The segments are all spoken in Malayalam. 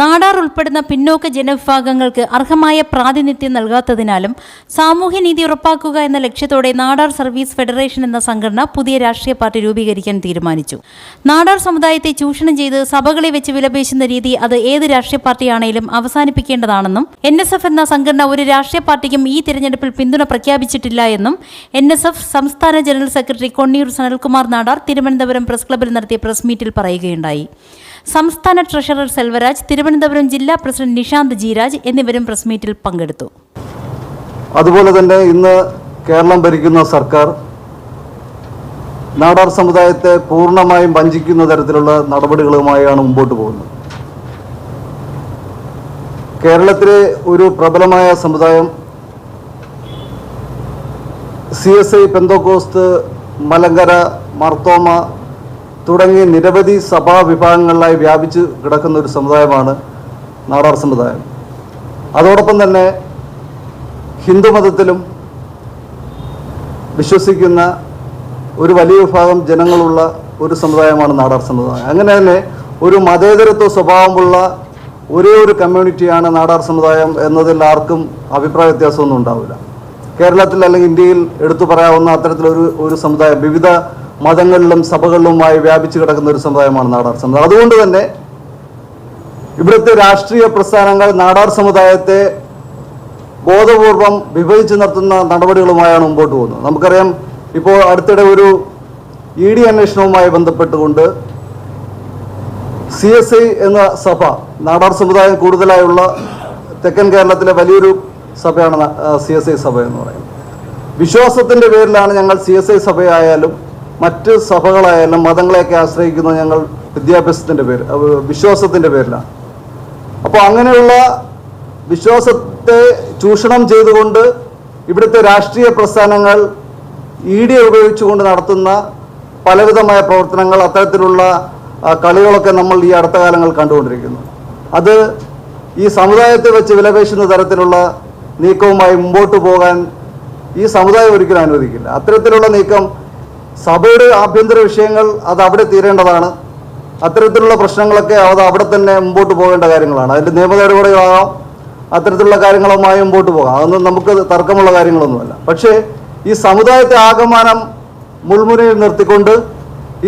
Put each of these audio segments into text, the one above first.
നാടാർ ഉൾപ്പെടുന്ന പിന്നോക്ക ജനവിഭാഗങ്ങൾക്ക് അർഹമായ പ്രാതിനിധ്യം നൽകാത്തതിനാലും സാമൂഹ്യനീതി ഉറപ്പാക്കുക എന്ന ലക്ഷ്യത്തോടെ നാടാർ സർവീസ് ഫെഡറേഷൻ എന്ന സംഘടന പുതിയ രാഷ്ട്രീയ പാർട്ടി രൂപീകരിക്കാൻ തീരുമാനിച്ചു. നാടാർ സമുദായത്തെ ചൂഷണം ചെയ്ത് സഭകളെ വെച്ച് വിലപേശുന്ന രീതി അത് ഏത് രാഷ്ട്രീയ പാർട്ടിയാണെങ്കിലും അവസാനിപ്പിക്കേണ്ടതാണെന്നും എൻ എസ് എഫ് എന്ന സംഘടന ഒരു രാഷ്ട്രീയ പാർട്ടിക്കും ഈ തിരഞ്ഞെടുപ്പിൽ പിന്തുണ പ്രഖ്യാപിച്ചിട്ടില്ല എന്നും എൻ എസ് എഫ് സംസ്ഥാന general secretary Konniyur Sanalkumar Nadar Thiruvananthapuram press ക്ലബ്ബിൽ നടത്തിയ പ്രസ് മീറ്റിൽ പറയുകയുണ്ടായി. സംസ്ഥാന ട്രഷറർ സെൽവരാജ് തിരുവനന്തപുരം ജില്ലാ പ്രസിഡന്റ് നിഷാന്ത് ജീരാജ് എന്നിവരും പ്രസ് മീറ്റിൽ പങ്കെടുത്തു. അതുപോലെ തന്നെ ഇന്ന് കേരളം ഭരിക്കുന്ന സർക്കാർ നാടാർ സമുദായത്തെ പൂർണമായും വഞ്ചിക്കുന്ന തരത്തിലുള്ള നടപടികളുമായാണ് മുമ്പോട്ട് പോകുന്നത്. കേരളത്തിലെ ഒരു പ്രബലമായ സമുദായം C S I Pentecost Malankara Marthoma തുടങ്ങിയ നിരവധി സഭാ വിഭാഗങ്ങളിലായി വ്യാപിച്ച് കിടക്കുന്ന ഒരു സമുദായമാണ് നാടാർ സമുദായം. അതോടൊപ്പം തന്നെ ഹിന്ദുമതത്തിലും വിശ്വസിക്കുന്ന ഒരു വലിയ വിഭാഗം ജനങ്ങളുള്ള ഒരു സമുദായമാണ് നാടാർ സമുദായം. അങ്ങനെ തന്നെ ഒരു മതേതരത്വ സ്വഭാവമുള്ള ഒരേ ഒരു കമ്മ്യൂണിറ്റിയാണ് നാടാർ സമുദായം എന്നതിൽ ആർക്കും അഭിപ്രായ വ്യത്യാസമൊന്നും ഉണ്ടാവില്ല. കേരളത്തിൽ അല്ലെങ്കിൽ ഇന്ത്യയിൽ എടുത്തു പറയാവുന്ന അത്തരത്തിലൊരു ഒരു സമുദായം വിവിധ മതങ്ങളിലും സഭകളിലുമായി വ്യാപിച്ചു കിടക്കുന്ന ഒരു സമുദായമാണ് നാടാർ സമുദായം. അതുകൊണ്ട് തന്നെ ഇവിടുത്തെ രാഷ്ട്രീയ പ്രസ്ഥാനങ്ങൾ നാടാർ സമുദായത്തെ ബോധപൂർവം വിഭജിച്ച് നടത്തുന്ന നടപടികളുമായാണ് മുമ്പോട്ട് പോകുന്നത്. നമുക്കറിയാം ഇപ്പോൾ അടുത്തിടെ ഒരു ഇ ഡി അന്വേഷണവുമായി ബന്ധപ്പെട്ടുകൊണ്ട് സി എസ് ഐ എന്ന സഭ നാടാർ സമുദായം കൂടുതലായുള്ള തെക്കൻ കേരളത്തിലെ വലിയൊരു സഭയാണ് സി എസ് ഐ സഭ എന്ന് പറയുന്നത്. വിശ്വാസത്തിന്റെ പേരിലാണ് ഞങ്ങൾ സി എസ് ഐ സഭയായാലും മറ്റ് സഭകളായാലും മതങ്ങളെയൊക്കെ ആശ്രയിക്കുന്നത് ഞങ്ങൾ വിദ്യാഭ്യാസത്തിന്റെ പേര് വിശ്വാസത്തിന്റെ പേരിലാണ്. അപ്പോൾ അങ്ങനെയുള്ള വിശ്വാസത്തെ ചൂഷണം ചെയ്തുകൊണ്ട് ഇവിടുത്തെ രാഷ്ട്രീയ പ്രസ്ഥാനങ്ങൾ ഇ ഡി ഉപയോഗിച്ചുകൊണ്ട് നടത്തുന്ന പലവിധമായ പ്രവർത്തനങ്ങൾ അത്തരത്തിലുള്ള കളികളൊക്കെ നമ്മൾ ഈ അടുത്ത കാലങ്ങൾ കണ്ടുകൊണ്ടിരിക്കുന്നു. അത് ഈ സമുദായത്തെ വെച്ച് വിലപേശുന്ന തരത്തിലുള്ള നീക്കവുമായി മുമ്പോട്ട് പോകാൻ ഈ സമുദായം ഒരിക്കലും അനുവദിക്കില്ല. അത്തരത്തിലുള്ള നീക്കം സഭയുടെ ആഭ്യന്തര വിഷയങ്ങൾ അത് അവിടെ തീരേണ്ടതാണ്. അത്തരത്തിലുള്ള പ്രശ്നങ്ങളൊക്കെ അത് അവിടെ തന്നെ മുമ്പോട്ട് പോകേണ്ട കാര്യങ്ങളാണ്. അതിന്റെ നിയമ നടപടികളാകാം അത്തരത്തിലുള്ള കാര്യങ്ങളുമായി മുമ്പോട്ട് പോകാം. അതൊന്നും നമുക്ക് തർക്കമുള്ള കാര്യങ്ങളൊന്നുമല്ല. പക്ഷേ ഈ സമുദായത്തെ ആകമാനം മുൾമുനയിൽ നിർത്തിക്കൊണ്ട്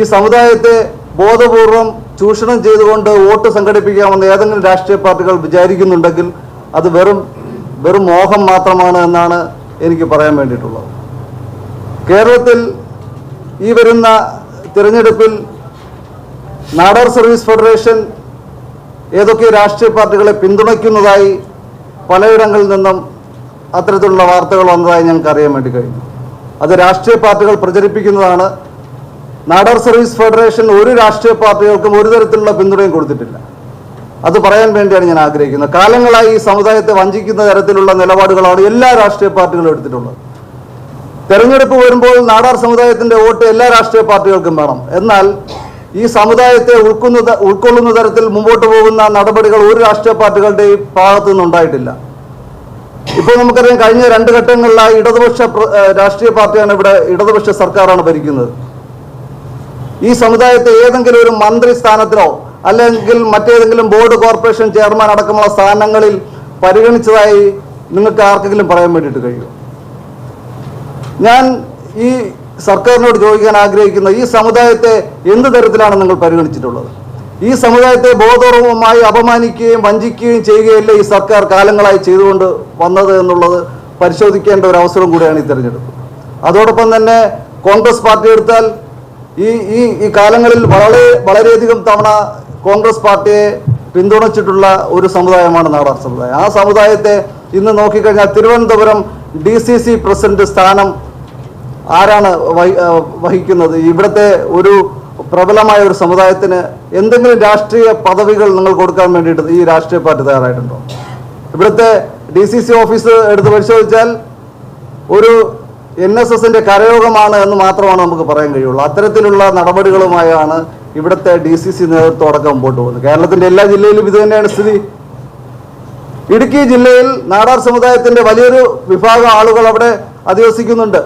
ഈ സമുദായത്തെ ബോധപൂർവം ചൂഷണം ചെയ്തുകൊണ്ട് വോട്ട് സംഘടിപ്പിക്കാമെന്ന് ഏതെങ്കിലും രാഷ്ട്രീയ പാർട്ടികൾ വിചാരിക്കുന്നുണ്ടെങ്കിൽ അത് വെറും വെറും മോഹം മാത്രമാണ് എന്നാണ് എനിക്ക് പറയാൻ വേണ്ടിയിട്ടുള്ളത്. കേരളത്തിൽ ഈ വരുന്ന തിരഞ്ഞെടുപ്പിൽ നാടാർ സർവീസ് ഫെഡറേഷൻ ഏതൊക്കെ രാഷ്ട്രീയ പാർട്ടികളെ പിന്തുണയ്ക്കുന്നതായി പലയിടങ്ങളിൽ നിന്നും അത്തരത്തിലുള്ള വാർത്തകൾ വന്നതായി ഞങ്ങൾക്ക് അറിയാൻ വേണ്ടി കഴിഞ്ഞു. അത് രാഷ്ട്രീയ പാർട്ടികൾ പ്രചരിപ്പിക്കുന്നതാണ്. നാടാർ സർവീസ് ഫെഡറേഷൻ ഒരു രാഷ്ട്രീയ പാർട്ടികൾക്കും ഒരു തരത്തിലുള്ള പിന്തുണയും കൊടുത്തിട്ടില്ല. അത് പറയാൻ വേണ്ടിയാണ് ഞാൻ ആഗ്രഹിക്കുന്നത്. കാലങ്ങളായി ഈ സമുദായത്തെ വഞ്ചിക്കുന്ന തരത്തിലുള്ള നിലപാടുകളാണ് എല്ലാ രാഷ്ട്രീയ പാർട്ടികളും എടുത്തിട്ടുള്ളത്. തെരഞ്ഞെടുപ്പ് വരുമ്പോൾ നാടാർ സമുദായത്തിന്റെ വോട്ട് എല്ലാ രാഷ്ട്രീയ പാർട്ടികൾക്കും വേണം. എന്നാൽ ഈ സമുദായത്തെ ഉൾക്കുന്ന ഉൾക്കൊള്ളുന്ന തരത്തിൽ മുമ്പോട്ട് പോകുന്ന നടപടികൾ ഒരു രാഷ്ട്രീയ പാർട്ടികളുടെയും ഭാഗത്തു നിന്നുണ്ടായിട്ടില്ല ഇപ്പോൾ നമുക്കറിയാം കഴിഞ്ഞ രണ്ട് ഘട്ടങ്ങളിലായി ഇടതുപക്ഷ രാഷ്ട്രീയ പാർട്ടിയാണ് ഇവിടെ ഇടതുപക്ഷ സർക്കാരാണ് ഭരിക്കുന്നത്. ഈ സമുദായത്തെ ഏതെങ്കിലും ഒരു മന്ത്രി സ്ഥാനത്തിലോ അല്ലെങ്കിൽ മറ്റേതെങ്കിലും ബോർഡ് കോർപ്പറേഷൻ ചെയർമാൻ അടക്കമുള്ള സ്ഥാനങ്ങളിൽ പരിഗണിച്ചതായി നിങ്ങൾക്ക് ആർക്കെങ്കിലും പറയാൻ വേണ്ടിയിട്ട് കഴിയുമോ? ഞാൻ ഈ സർക്കാരിനോട് ചോദിക്കാൻ ആഗ്രഹിക്കുന്ന ഈ സമുദായത്തെ എന്ത് തരത്തിലാണ് നിങ്ങൾ പരിഗണിച്ചിട്ടുള്ളത്? ഈ സമുദായത്തെ ബോധപൂർവമായി അപമാനിക്കുകയും വഞ്ചിക്കുകയും ചെയ്യുകയല്ലേ ഈ സർക്കാർ കാലങ്ങളായി ചെയ്തുകൊണ്ട് വന്നത് എന്നുള്ളത് പരിശോധിക്കേണ്ട ഒരു അവസരം കൂടിയാണ് ഈ തെരഞ്ഞെടുപ്പ്. അതോടൊപ്പം തന്നെ കോൺഗ്രസ് പാർട്ടി എടുത്താൽ ഈ ഈ ഈ കാലങ്ങളിൽ വളരെ വളരെയധികം തവണ കോൺഗ്രസ് പാർട്ടിയെ പിന്തുണച്ചിട്ടുള്ള ഒരു സമുദായമാണ് നാടാർ സമുദായം. ആ സമുദായത്തെ ഇന്ന് നോക്കിക്കഴിഞ്ഞാൽ Thiruvananthapuram D C C president സ്ഥാനം ആരാണ് വഹിക്കുന്നത്? ഇവിടുത്തെ ഒരു പ്രബലമായ ഒരു സമുദായത്തിന് എന്തെങ്കിലും രാഷ്ട്രീയ പദവികൾ നിങ്ങൾ കൊടുക്കാൻ വേണ്ടിയിട്ട് ഈ രാഷ്ട്രീയ പാർട്ടി തയ്യാറായിട്ടുണ്ടോ? ഇവിടുത്തെ ഡി സി സി ഓഫീസ് എടുത്ത് പരിശോധിച്ചാൽ ഒരു എൻ എസ് എസിന്റെ കരയോഗമാണ് എന്ന് മാത്രമാണ് നമുക്ക് പറയാൻ കഴിയുള്ളൂ. അത്തരത്തിലുള്ള നടപടികളുമായാണ് ഇവിടുത്തെ ഡി സി സി നേതൃത്വം അടക്കം മുമ്പോട്ട് പോകുന്നത്. കേരളത്തിന്റെ എല്ലാ ജില്ലയിലും ഇത് തന്നെയാണ് സ്ഥിതി. ഇടുക്കി ജില്ലയിൽ നാടാർ സമുദായത്തിന്റെ വലിയൊരു വിഭാഗം ആളുകൾ അവിടെ അധിവസിക്കുന്നുണ്ട്.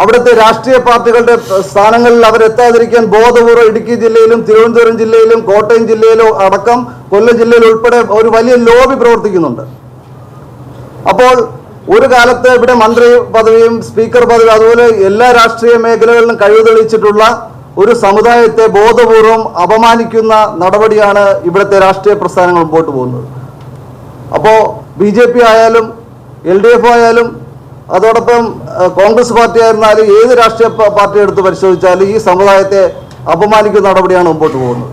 അവിടുത്തെ രാഷ്ട്രീയ പാർട്ടികളുടെ സ്ഥാനങ്ങളിൽ അവരെത്താതിരിക്കാൻ ബോധപൂർവം ഇടുക്കി ജില്ലയിലും തിരുവനന്തപുരം ജില്ലയിലും കോട്ടയം ജില്ലയിലും അടക്കം കൊല്ലം ജില്ലയിൽ ഉൾപ്പെടെ ഒരു വലിയ ലോബി പ്രവർത്തിക്കുന്നുണ്ട്. അപ്പോൾ ഒരു കാലത്ത് ഇവിടെ മന്ത്രി പദവിയും സ്പീക്കർ പദവിയും അതുപോലെ എല്ലാ രാഷ്ട്രീയ മേഖലകളിലും കഴിവ് തെളിയിച്ചിട്ടുള്ള ഒരു സമുദായത്തെ ബോധപൂർവം അപമാനിക്കുന്ന നടപടിയാണ് ഇവിടുത്തെ രാഷ്ട്രീയ പ്രസ്ഥാനങ്ങൾ മുമ്പോട്ട് പോകുന്നത്. അപ്പോൾ ബി ആയാലും എൽ ആയാലും അതോടൊപ്പം കോൺഗ്രസ് പാർട്ടി ആയിരുന്നാലും ഏത് രാഷ്ട്രീയ പാർട്ടി എടുത്ത് പരിശോധിച്ചാലും ഈ സമുദായത്തെ അപമാനിക്കുന്ന നടപടിയാണ് മുമ്പോട്ട് പോകുന്നത്.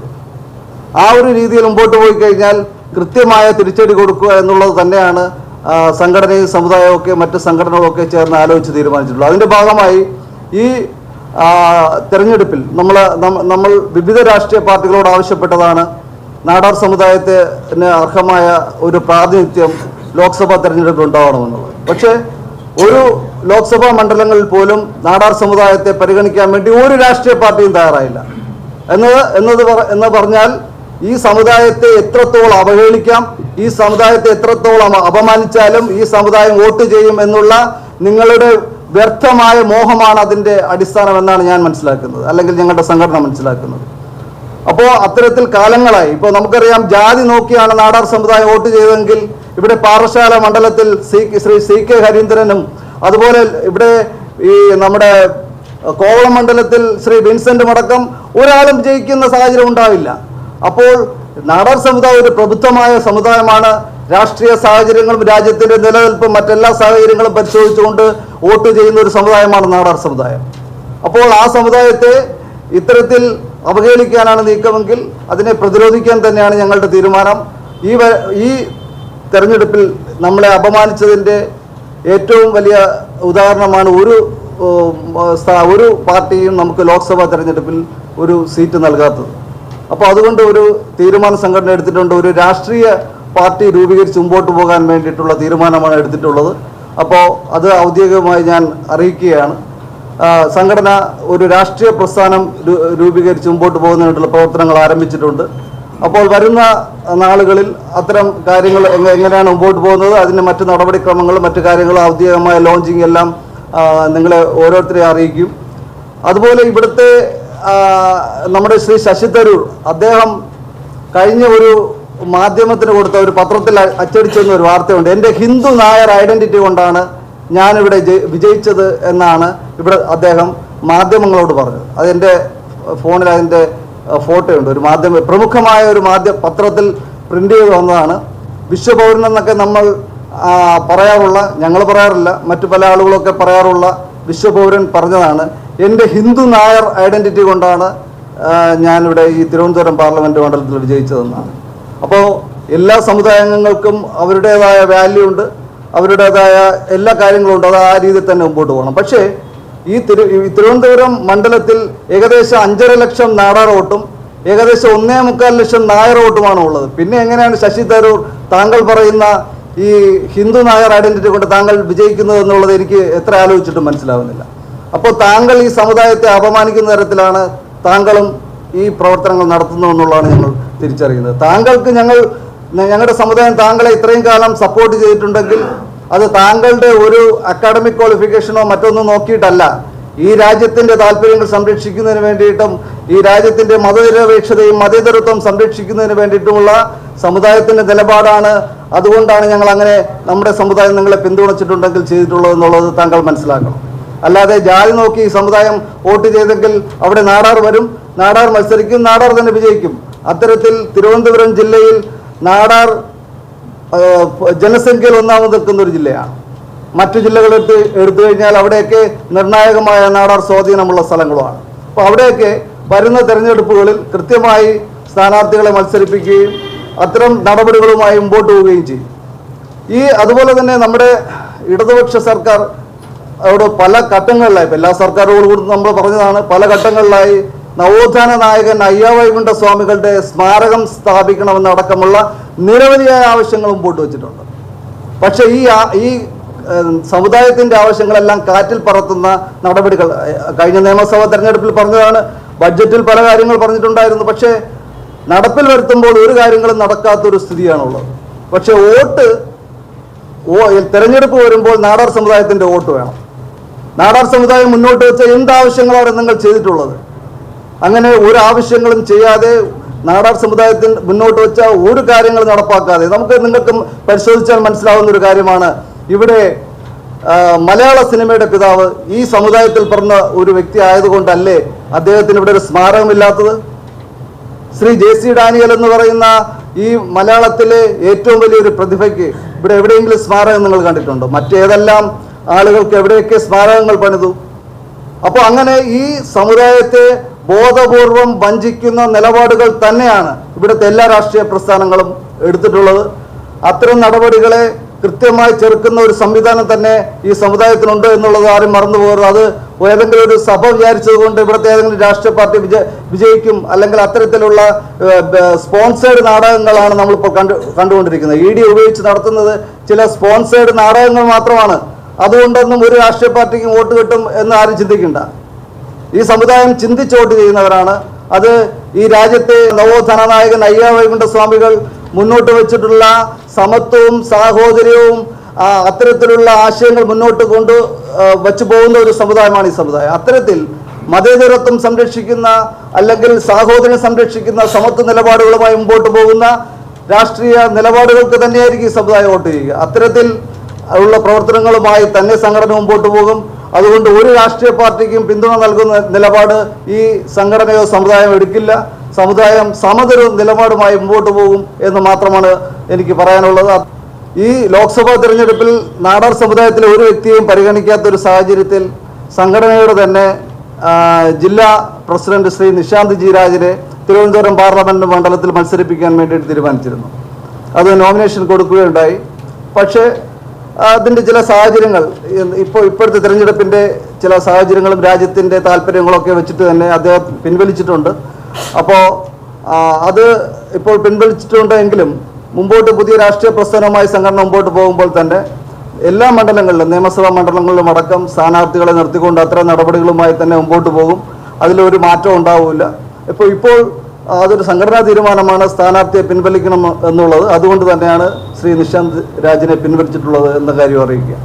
ആ ഒരു രീതിയിൽ മുമ്പോട്ട് പോയി കഴിഞ്ഞാൽ കൃത്യമായ തിരിച്ചടി കൊടുക്കുക എന്നുള്ളത് തന്നെയാണ് സംഘടനയും സമുദായവും ഒക്കെ മറ്റ് സംഘടനകളൊക്കെ ചേർന്ന് ആലോചിച്ച് തീരുമാനിച്ചിട്ടുള്ളത്. അതിന്റെ ഭാഗമായി ഈ തെരഞ്ഞെടുപ്പിൽ നമ്മൾ നമ്മൾ വിവിധ രാഷ്ട്രീയ പാർട്ടികളോട് ആവശ്യപ്പെട്ടതാണ് നാടാർ സമുദായത്തിന് അർഹമായ ഒരു പ്രാതിനിധ്യം ലോക്സഭാ തെരഞ്ഞെടുപ്പിൽ ഉണ്ടാവണമെന്നുള്ളത്. പക്ഷേ ഒരു ലോക്സഭാ മണ്ഡലങ്ങളിൽ പോലും നാടാർ സമുദായത്തെ പരിഗണിക്കാൻ വേണ്ടി ഒരു രാഷ്ട്രീയ പാർട്ടിയും തയ്യാറായില്ല. എന്നത് എന്നത് എന്ന് പറഞ്ഞാൽ ഈ സമുദായത്തെ എത്രത്തോളം അവഹേളിക്കാം ഈ സമുദായത്തെ എത്രത്തോളം അപമാനിച്ചാലും ഈ സമുദായം വോട്ട് ചെയ്യും എന്നുള്ള നിങ്ങളുടെ വ്യർത്ഥമായ മോഹമാണ് അതിന്റെ അടിസ്ഥാനം എന്നാണ് ഞാൻ മനസ്സിലാക്കുന്നത്. അല്ലെങ്കിൽ ഞങ്ങളുടെ സംഘടന മനസ്സിലാക്കുന്നത്. അപ്പോൾ അത്തരത്തിൽ കാലങ്ങളായി. ഇപ്പോൾ നമുക്കറിയാം ജാതി നോക്കിയാണ് നാടാർ സമുദായം വോട്ട് ചെയ്തതെങ്കിൽ ഇവിടെ പാറശാല മണ്ഡലത്തിൽ സി ശ്രീ സി കെ ഹരീന്ദ്രനും അതുപോലെ ഇവിടെ ഈ നമ്മുടെ കോവളം മണ്ഡലത്തിൽ ശ്രീ വിൻസെന്റും അടക്കം ഒരാളും ജയിക്കുന്ന സാഹചര്യം ഉണ്ടാവില്ല. അപ്പോൾ നാടാർ സമുദായം ഒരു പ്രബുദ്ധമായ സമുദായമാണ്. രാഷ്ട്രീയ സാഹചര്യങ്ങളും രാജ്യത്തിന്റെ നിലനിൽപ്പും മറ്റെല്ലാ സാഹചര്യങ്ങളും പരിശോധിച്ചുകൊണ്ട് വോട്ട് ചെയ്യുന്ന ഒരു സമുദായമാണ് നാടാർ സമുദായം. അപ്പോൾ ആ സമുദായത്തെ ഇത്തരത്തിൽ അവഹേളിക്കാനാണ് നീക്കമെങ്കിൽ അതിനെ പ്രതിരോധിക്കാൻ തന്നെയാണ് ഞങ്ങളുടെ തീരുമാനം. ഈ ഈ തെരഞ്ഞെടുപ്പിൽ നമ്മളെ അപമാനിച്ചതിന്റെ ഏറ്റവും വലിയ ഉദാഹരണമാണ് ഒരു ഒരു പാർട്ടിയും നമുക്ക് ലോക്സഭാ തെരഞ്ഞെടുപ്പിൽ ഒരു സീറ്റ് നൽകാത്തത്. അപ്പോൾ അതുകൊണ്ട് ഒരു തീരുമാന സംഘടന എടുത്തിട്ടുണ്ട്. ഒരു രാഷ്ട്രീയ പാർട്ടി രൂപീകരിച്ച് മുമ്പോട്ട് പോകാൻ വേണ്ടിയിട്ടുള്ള തീരുമാനമാണ് എടുത്തിട്ടുള്ളത്. അപ്പോൾ അത് ഔദ്യോഗികമായി ഞാൻ അറിയിക്കുകയാണ്. സംഘടന ഒരു രാഷ്ട്രീയ പ്രസ്ഥാനം രൂപീകരിച്ച് മുമ്പോട്ട് പോകുന്നതിനുള്ള പ്രവർത്തനങ്ങൾ ആരംഭിച്ചിട്ടുണ്ട്. അപ്പോൾ വരുന്ന നാളുകളിൽ അത്തരം കാര്യങ്ങൾ എങ്ങനെയാണ് മുമ്പോട്ട് പോകുന്നത്? അതിന് മറ്റ് നടപടിക്രമങ്ങളും മറ്റു കാര്യങ്ങളും ഔദ്യോഗികമായ ലോഞ്ചിങ് എല്ലാം നിങ്ങളെ ഓരോരുത്തരെയും അറിയിക്കും. അതുപോലെ ഇവിടുത്തെ നമ്മുടെ ശ്രീ ശശി തരൂർ അദ്ദേഹം കഴിഞ്ഞ ഒരു മാധ്യമത്തിന് കൊടുത്ത ഒരു പത്രത്തിൽ അച്ചടിച്ചെന്ന ഒരു വാർത്തയുണ്ട്. എന്റെ ഹിന്ദു നായർ ഐഡന്റിറ്റി കൊണ്ടാണ് ഞാനിവിടെ ജയി- വിജയിച്ചത് എന്നാണ് ഇവിടെ അദ്ദേഹം മാധ്യമങ്ങളോട് പറഞ്ഞത്. അതെന്റെ ഫോണിൽ അതിന്റെ ഫോട്ടോയുണ്ട്. ഒരു മാധ്യമ പ്രമുഖമായ ഒരു മാധ്യമ പത്രത്തിൽ പ്രിന്റ് ചെയ്ത് വന്നതാണ് വിശ്വപൗരൻ എന്നൊക്കെ നമ്മൾ പറയാറുള്ള ഞങ്ങൾ പറയാറില്ല മറ്റു പല ആളുകളൊക്കെ പറയാറുള്ള വിശ്വപൗരൻ പറഞ്ഞതാണ്. എന്റെ ഹിന്ദു നായർ ഐഡന്റിറ്റി കൊണ്ടാണ് ഞാനിവിടെ ഈ തിരുവനന്തപുരം പാർലമെന്റ് മണ്ഡലത്തിൽ വിജയിച്ചതെന്നാണ്. അപ്പോൾ എല്ലാ സമുദായങ്ങൾക്കും അവരുടേതായ വാല്യൂ ഉണ്ട് അവരുടേതായ എല്ലാ കാര്യങ്ങളും ഉണ്ട് അത് ആ രീതിയിൽ തന്നെ മുമ്പോട്ട് പോകണം. പക്ഷേ ഈ തിരു തിരുവനന്തപുരം മണ്ഡലത്തിൽ ഏകദേശം അഞ്ചര ലക്ഷം നാടാർ വോട്ടും ഏകദേശം ഒന്നേ മുക്കാൽ ലക്ഷം നായർ വോട്ടുമാണ് ഉള്ളത്. പിന്നെ എങ്ങനെയാണ് ശശി തരൂർ താങ്കൾ പറയുന്ന ഈ ഹിന്ദു നായർ ഐഡന്റിറ്റി കൊണ്ട് താങ്കൾ വിജയിക്കുന്നത് എന്നുള്ളത് എനിക്ക് എത്ര ആലോചിച്ചിട്ടും മനസ്സിലാവുന്നില്ല. അപ്പോൾ താങ്കൾ ഈ സമുദായത്തെ അപമാനിക്കുന്ന തരത്തിലാണ് താങ്കളും ഈ പ്രവർത്തനങ്ങൾ നടത്തുന്നു എന്നുള്ളതാണ് ഞങ്ങൾ തിരിച്ചറിയുന്നത്. താങ്കൾക്ക് ഞങ്ങൾ ഞങ്ങളുടെ സമുദായം താങ്കളെ ഇത്രയും കാലം സപ്പോർട്ട് ചെയ്തിട്ടുണ്ടെങ്കിൽ അത് താങ്കളുടെ ഒരു അക്കാഡമിക് ക്വാളിഫിക്കേഷനോ മറ്റൊന്നും നോക്കിയിട്ടല്ല. ഈ രാജ്യത്തിന്റെ താല്പര്യങ്ങൾ സംരക്ഷിക്കുന്നതിന് വേണ്ടിയിട്ടും ഈ രാജ്യത്തിന്റെ മതനിരപേക്ഷതയും മതേതരത്വം സംരക്ഷിക്കുന്നതിന് വേണ്ടിയിട്ടുമുള്ള സമുദായത്തിന്റെ നിലപാടാണ്. അതുകൊണ്ടാണ് ഞങ്ങൾ അങ്ങനെ നമ്മുടെ സമുദായം നിങ്ങളെ പിന്തുണച്ചിട്ടുണ്ടെങ്കിൽ ചെയ്തിട്ടുള്ളത് എന്നുള്ളത് താങ്കൾ മനസ്സിലാക്കണം. അല്ലാതെ ജാതി നോക്കി ഈ സമുദായം വോട്ട് ചെയ്തെങ്കിൽ അവിടെ നാടാർ വരും നാടാർ മത്സരിക്കും നാടാർ തന്നെ വിജയിക്കും. അത്തരത്തിൽ തിരുവനന്തപുരം ജില്ലയിൽ നാടാർ ജനസംഖ്യയിൽ ഒന്നാമത് നിൽക്കുന്ന ഒരു ജില്ലയാണ്. മറ്റു ജില്ലകളെടുത്ത് എടുത്തു കഴിഞ്ഞാൽ അവിടെയൊക്കെ നിർണായകമായ നാടാർ സ്വാധീനമുള്ള സ്ഥലങ്ങളുമാണ്. അപ്പോൾ അവിടെയൊക്കെ വരുന്ന തെരഞ്ഞെടുപ്പുകളിൽ കൃത്യമായി സ്ഥാനാർത്ഥികളെ മത്സരിപ്പിക്കുകയും അത്തരം നടപടികളുമായി മുമ്പോട്ട് പോവുകയും ചെയ്യും. ഈ അതുപോലെ തന്നെ നമ്മുടെ ഇടതുപക്ഷ സർക്കാർ അവിടെ പല ഘട്ടങ്ങളിലായി ഇപ്പോൾ എല്ലാ സർക്കാരുകളും നമ്മൾ പറഞ്ഞതാണ് പല ഘട്ടങ്ങളിലായി നവോത്ഥാന നായകൻ അയ്യാവൈകുണ്ഠ സ്വാമികളുടെ സ്മാരകം സ്ഥാപിക്കണമെന്നടക്കമുള്ള നിരവധിയായ ആവശ്യങ്ങൾ മുമ്പോട്ട് വെച്ചിട്ടുണ്ട്. പക്ഷേ ഈ ഈ സമുദായത്തിന്റെ ആവശ്യങ്ങളെല്ലാം കാറ്റിൽ പറത്തുന്ന നടപടികൾ കഴിഞ്ഞ നിയമസഭാ തെരഞ്ഞെടുപ്പിൽ പറഞ്ഞതാണ് ബഡ്ജറ്റിൽ പല കാര്യങ്ങൾ പറഞ്ഞിട്ടുണ്ടായിരുന്നു. പക്ഷേ നടപ്പിൽ വരുത്തുമ്പോൾ ഒരു കാര്യങ്ങളും നടക്കാത്തൊരു സ്ഥിതിയാണുള്ളത്. പക്ഷെ വോട്ട് ഓ തെരഞ്ഞെടുപ്പ് വരുമ്പോൾ നാടാർ സമുദായത്തിന്റെ വോട്ട് വേണം. നാടാർ സമുദായം മുന്നോട്ട് വെച്ച എന്താവശ്യങ്ങളാണ് നിങ്ങൾ ചെയ്തിട്ടുള്ളത്? അങ്ങനെ ഒരു ആവശ്യങ്ങളും ചെയ്യാതെ നാടാർ സമുദായത്തിൽ മുന്നോട്ട് വെച്ച ഒരു കാര്യങ്ങൾ നടപ്പാക്കാതെ. നമുക്ക് നിങ്ങൾക്ക് പരിശോധിച്ചാൽ മനസ്സിലാവുന്ന ഒരു കാര്യമാണ്. ഇവിടെ മലയാള സിനിമയുടെ പിതാവ് ഈ സമുദായത്തിൽ പറഞ്ഞ ഒരു വ്യക്തി ആയതുകൊണ്ടല്ലേ അദ്ദേഹത്തിന് ഇവിടെ ഒരു സ്മാരകമില്ലാത്തത്? ശ്രീ ജെ സി ഡാനിയൽ എന്ന് പറയുന്ന ഈ മലയാളത്തിലെ ഏറ്റവും വലിയൊരു പ്രതിഭയ്ക്ക് ഇവിടെ എവിടെയെങ്കിലും സ്മാരകം നിങ്ങൾ കണ്ടിട്ടുണ്ടോ? മറ്റേതെല്ലാം ആളുകൾക്ക് എവിടെയൊക്കെ സ്മാരകങ്ങൾ പണിതു? അപ്പോൾ അങ്ങനെ ഈ സമുദായത്തെ ബോധപൂർവം വഞ്ചിക്കുന്ന നിലപാടുകൾ തന്നെയാണ് ഇവിടുത്തെ എല്ലാ രാഷ്ട്രീയ പ്രസ്ഥാനങ്ങളും എടുത്തിട്ടുള്ളത്. അത്തരം നടപടികളെ കൃത്യമായി ചെറുക്കുന്ന ഒരു സംവിധാനം തന്നെ ഈ സമുദായത്തിനുണ്ട് എന്നുള്ളത് ആരും മറന്നു പോകരുത്. അത് ഏതെങ്കിലും ഒരു സഭ വിചാരിച്ചത് കൊണ്ട് ഇവിടുത്തെ ഏതെങ്കിലും രാഷ്ട്രീയ പാർട്ടി വിജയ വിജയിക്കും അല്ലെങ്കിൽ അത്തരത്തിലുള്ള സ്പോൺസേഡ് നാടകങ്ങളാണ് നമ്മളിപ്പോൾ കണ്ടു കണ്ടുകൊണ്ടിരിക്കുന്നത്. ഇ ഡി ഉപയോഗിച്ച് നടത്തുന്നത് ചില സ്പോൺസേഡ് നാടകങ്ങൾ മാത്രമാണ്. അതുകൊണ്ടൊന്നും ഒരു രാഷ്ട്രീയ പാർട്ടിക്കും വോട്ട് കിട്ടും എന്ന് ആരും ചിന്തിക്കണ്ട. ഈ സമുദായം ചിന്തിച്ചോട്ട് ചെയ്യുന്നവരാണ്. അത് ഈ രാജ്യത്തെ നവോത്ഥാന നായകൻ അയ്യാ വൈകുണ്ഠ സ്വാമികൾ മുന്നോട്ട് വെച്ചിട്ടുള്ള സമത്വവും സാഹോദര്യവും അത്തരത്തിലുള്ള ആശയങ്ങൾ മുന്നോട്ട് കൊണ്ട് വച്ചു പോകുന്ന ഒരു സമുദായമാണ് ഈ സമുദായം. അത്തരത്തിൽ മതേതരത്വം സംരക്ഷിക്കുന്ന അല്ലെങ്കിൽ സാഹോദര്യം സംരക്ഷിക്കുന്ന സമത്വ നിലപാടുകളുമായി മുമ്പോട്ട് പോകുന്ന രാഷ്ട്രീയ നിലപാടുകൾക്ക് തന്നെയായിരിക്കും ഈ സമുദായം വോട്ട് ചെയ്യുക. അത്തരത്തിൽ ഉള്ള പ്രവർത്തനങ്ങളുമായി തന്നെ സംഘടന മുമ്പോട്ട് പോകും. അതുകൊണ്ട് ഒരു രാഷ്ട്രീയ പാർട്ടിക്കും പിന്തുണ നൽകുന്ന നിലപാട് ഈ സംഘടനയോ സമുദായം എടുക്കില്ല. സമുദായം സമതൊരു നിലപാടുമായി മുമ്പോട്ട് പോകും എന്ന് മാത്രമാണ് എനിക്ക് പറയാനുള്ളത്. ഈ ലോക്സഭാ തിരഞ്ഞെടുപ്പിൽ നാടാർ സമുദായത്തിലെ ഒരു വ്യക്തിയെയും പരിഗണിക്കാത്ത ഒരു സാഹചര്യത്തിൽ സംഘടനയുടെ തന്നെ ജില്ലാ പ്രസിഡന്റ് ശ്രീ നിശാന്ത് ജി രാജിനെ തിരുവനന്തപുരം പാർലമെന്റ് മണ്ഡലത്തിൽ മത്സരിപ്പിക്കാൻ വേണ്ടിയിട്ട് തീരുമാനിച്ചിരുന്നു. അത് നോമിനേഷൻ കൊടുക്കുകയുണ്ടായി. പക്ഷേ അതിന്റെ ചില സാഹചര്യങ്ങൾ ഇപ്പോൾ ഇപ്പോഴത്തെ തിരഞ്ഞെടുപ്പിന്റെ ചില സാഹചര്യങ്ങളും രാജ്യത്തിന്റെ താല്പര്യങ്ങളൊക്കെ വെച്ചിട്ട് തന്നെ അദ്ദേഹം പിൻവലിച്ചിട്ടുണ്ട്. അപ്പോൾ അത് ഇപ്പോൾ പിൻവലിച്ചിട്ടുണ്ട് എങ്കിലും മുമ്പോട്ട് പുതിയ രാഷ്ട്രീയ പ്രസ്ഥാനവുമായി സംഘടന മുമ്പോട്ട് പോകുമ്പോൾ തന്നെ എല്ലാ മണ്ഡലങ്ങളിലും നിയമസഭാ മണ്ഡലങ്ങളിലും അടക്കം സ്ഥാനാർത്ഥികളെ നിർത്തിക്കൊണ്ട് അത്തരം നടപടികളുമായി തന്നെ മുമ്പോട്ട് പോകും. അതിലൊരു മാറ്റം ഉണ്ടാവില്ല ഇപ്പോൾ ഇപ്പോൾ അതൊരു സംഘടനാ തീരുമാനമാണ് സ്ഥാനാർത്ഥിയെ പിൻവലിക്കണം എന്നുള്ളത്. അതുകൊണ്ട് തന്നെയാണ് ശ്രീ നിശാന്ത് രാജിനെ പിൻവലിച്ചിട്ടുള്ളത് എന്ന കാര്യം അറിയിക്കുക.